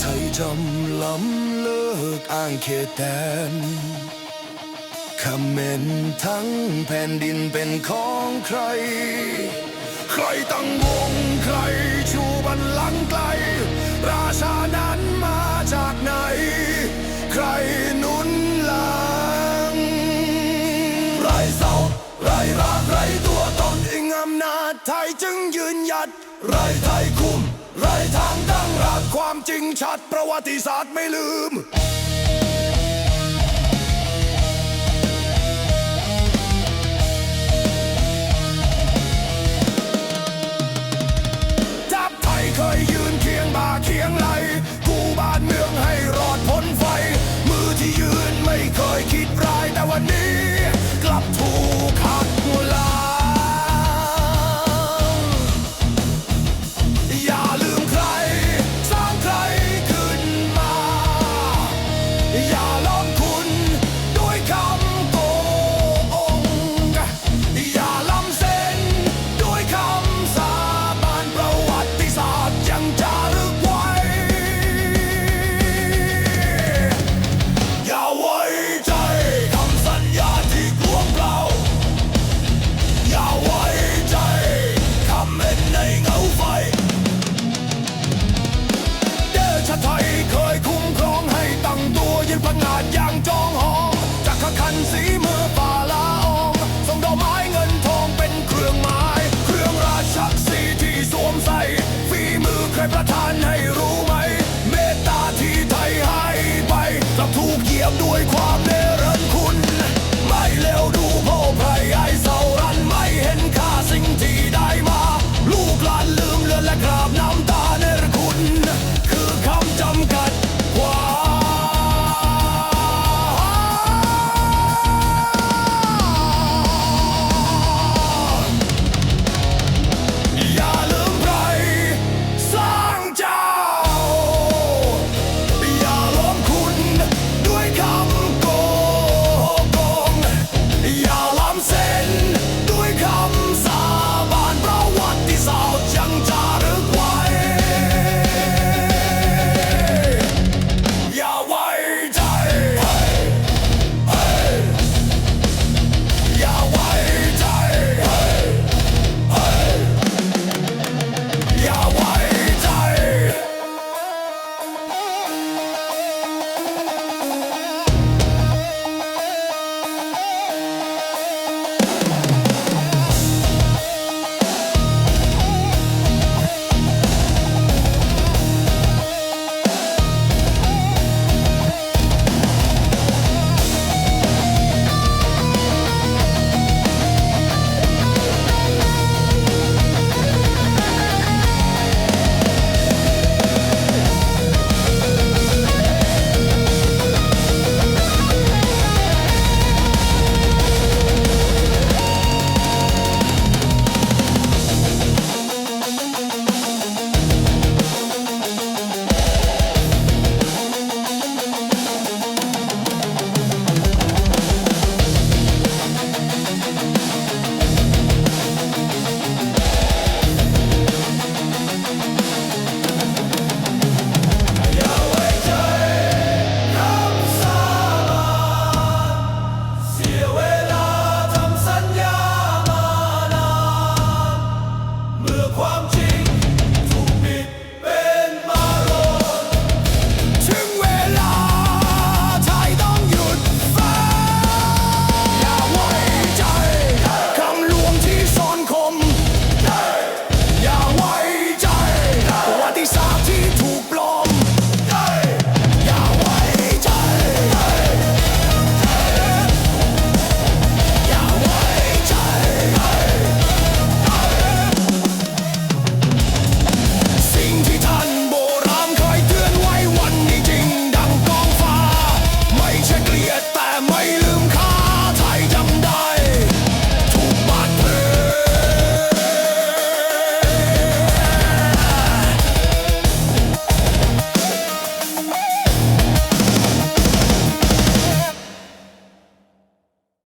ไทยจำล้ำเลิกอ้างเขตแดนคำเมนทั้งแผ่นดินเป็นของใคร ใครตั้งวงใครชูบันลังก์ไกล ราชานั้นมาจากไหน ใครหนุนหลัง ไรเศร้าไรรักไรตัวตนอิงอำนาจไทยจึงยืนหยัด ไรไทยคุม ไรทางตั้งรักความจริงชัดประวัติศาสตร์ไม่ลืม นสีมือป่าลาอองส่งดอกไม้เงินทองเป็นเครื่องหมาย เครื่องราชสีที่สวมใส่ฝีมือใครประทานให้รู้ไหม เมตตาที่ไทยให้ไปกลับถูกเหยียบด้วยความ